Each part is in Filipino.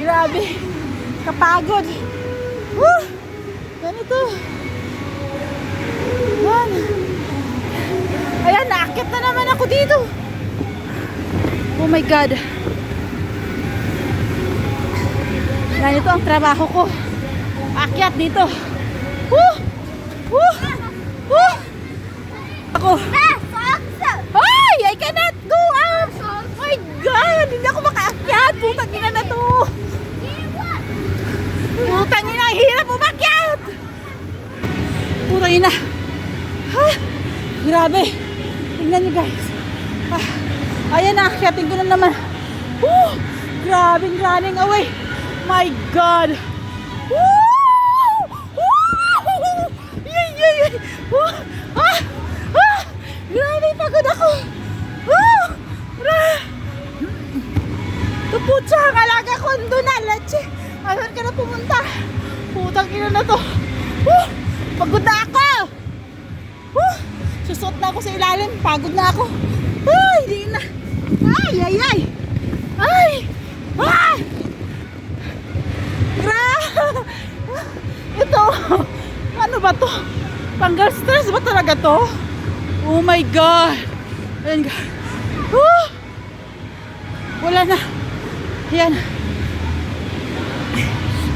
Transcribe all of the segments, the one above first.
Grabe. Kapagod. Woo! Ganito. Yan. Ayan, naakit na naman ako dito. Oh my God. Ganito ang trabaho ko. Akyat dito. Woo! Woo! Woo! Ako. Ay! I cannot go up! My God! Hindi ako makaakyat! Putang ina na to! Putang ina! Ang hirap umakyat! Putang ina! Ha? Grabe! Tingnan nyo guys. Ah, ayan na, akyatin ko na naman. Woo! Grabing running away. My God! Woo! Woo! Yay, yay, yay! Woo! Ah! Ah! Grabe, pagod ako! Woo! Ah! Tuputsa ang alaga ko doon na, leche. Asan ka na pumunta? Putang ina na to. Woo! Pagod na ako! Woo! Susot na ako sa ilalim. Pagod na ako. Ay, hindi na. Ay, ay, ay. Ay! Ay! Gra! Ito. Ano ba to? Tanggal stress ba talaga to? Oh my God. Ayan ka. Woo! Wala na. Yan.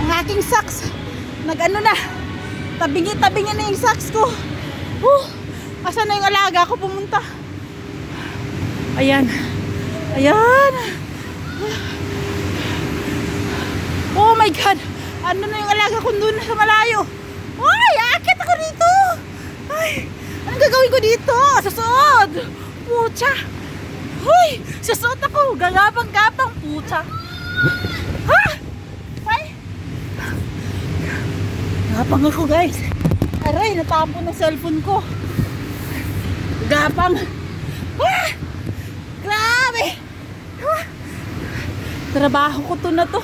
Ang aking socks. Nag-ano na. Tabingi-tabingi na yung socks ko. Woo! Asan na yung alaga ko pumunta? Ayan. Ayan. Oh my God. Ano na yung alaga ko dun sa malayo? Ay, akit ako dito. Ay, anong gagawin ko dito? Susod. Pucha. Hoy, susot ako. Gagapang-gapang pucha. Ha? Ay. Gapang ako guys. Aray, natapon ng cellphone ko. Gapang. Ah! Grabe. Ah! Trabaho ko to na to.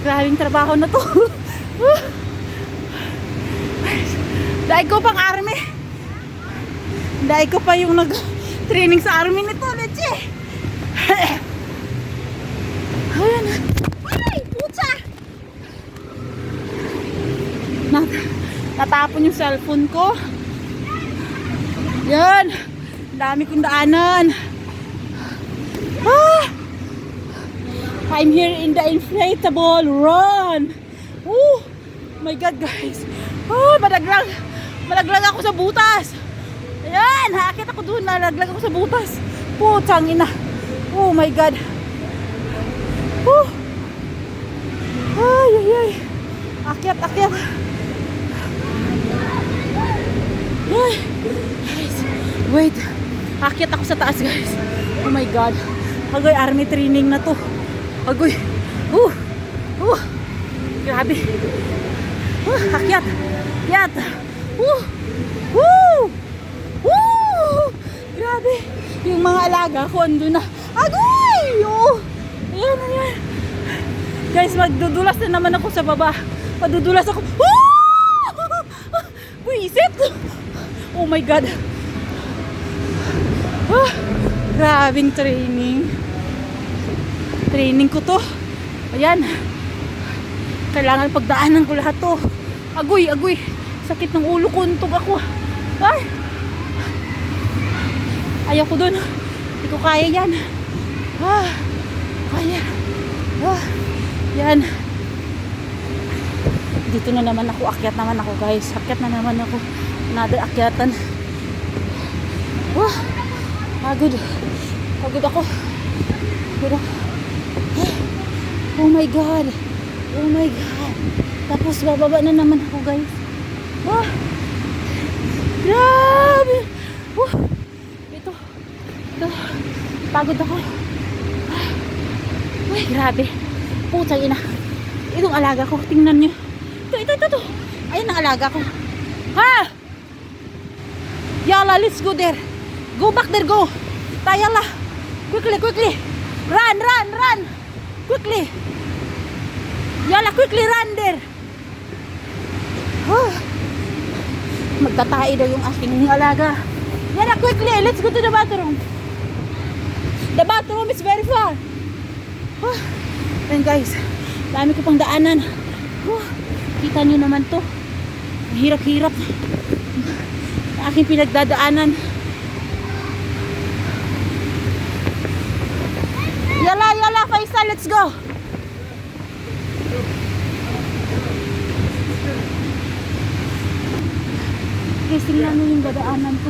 Grabing trabaho na to. Ah! Dahil ko pang army. Dahil ko pa yung nag-training sa army nito, leche. Ayan. Ay, pucha. Nat natapon yung cellphone ko. Yan. Dami kong daanan. Ah! I'm here in the inflatable run. Oh my God, guys. Oh, malaglag. Malaglag ako sa butas. Ayan, hakit ako doon. Nalaglag ako sa butas. Putang ina. Oh my God. Oh. Ay, ay, ay. Akyat, akyat. Ay. Guys, wait. Akyat ako sa taas, guys. Oh my God. Agoy, army training na to. Agoy. Uh. Uh. Grabe. Uh, akyat. Akyat. Uh. Uh. Uh. Grabe. Yung mga alaga ko ando na. Agoy! Oh. Ayan, ayan. Guys, magdudulas na naman ako sa baba. Madudulas ako. Oh! Buisit! Oh my God. Ah, grabing training. Training ko to. Ayan. Kailangan pagdaanan ko lahat to. Agoy, agoy. Sakit ng ulo ko. Untog ako. Ay! Ayaw ko dun. Hindi ko kaya yan. Ah, kaya. Ah, yan. Dito na naman ako. Akyat naman ako guys. Akyat na naman ako. Another akyatan. Ah, pagod. Pagod. Pagod ako. Ah, Oh my God. Oh my God. Tapos bababa na naman ako guys. Ah, grabe. Uh, ito. Ito. Pagod ako. Ah, Uy, grabe. Putang ina. Itong alaga ko, tingnan nyo. Ito, ito, ito, ito. Ayan ang alaga ko. Ha? Yala, let's go there. Go back there, go. Tayala. Quickly, quickly. Run, run, run. Quickly. Yala, quickly run there. Huh. Magtatae daw yung aking alaga. Yala, quickly. Let's go to the bathroom. The bathroom is very far. Huh. And guys, Dami ko pang daanan. Whew. Kita nyo naman to. Hirap-hirap. Aking pinagdadaanan. Yala, yala, Faisal, let's go! Guys, tingnan mo yung dadaanan ko.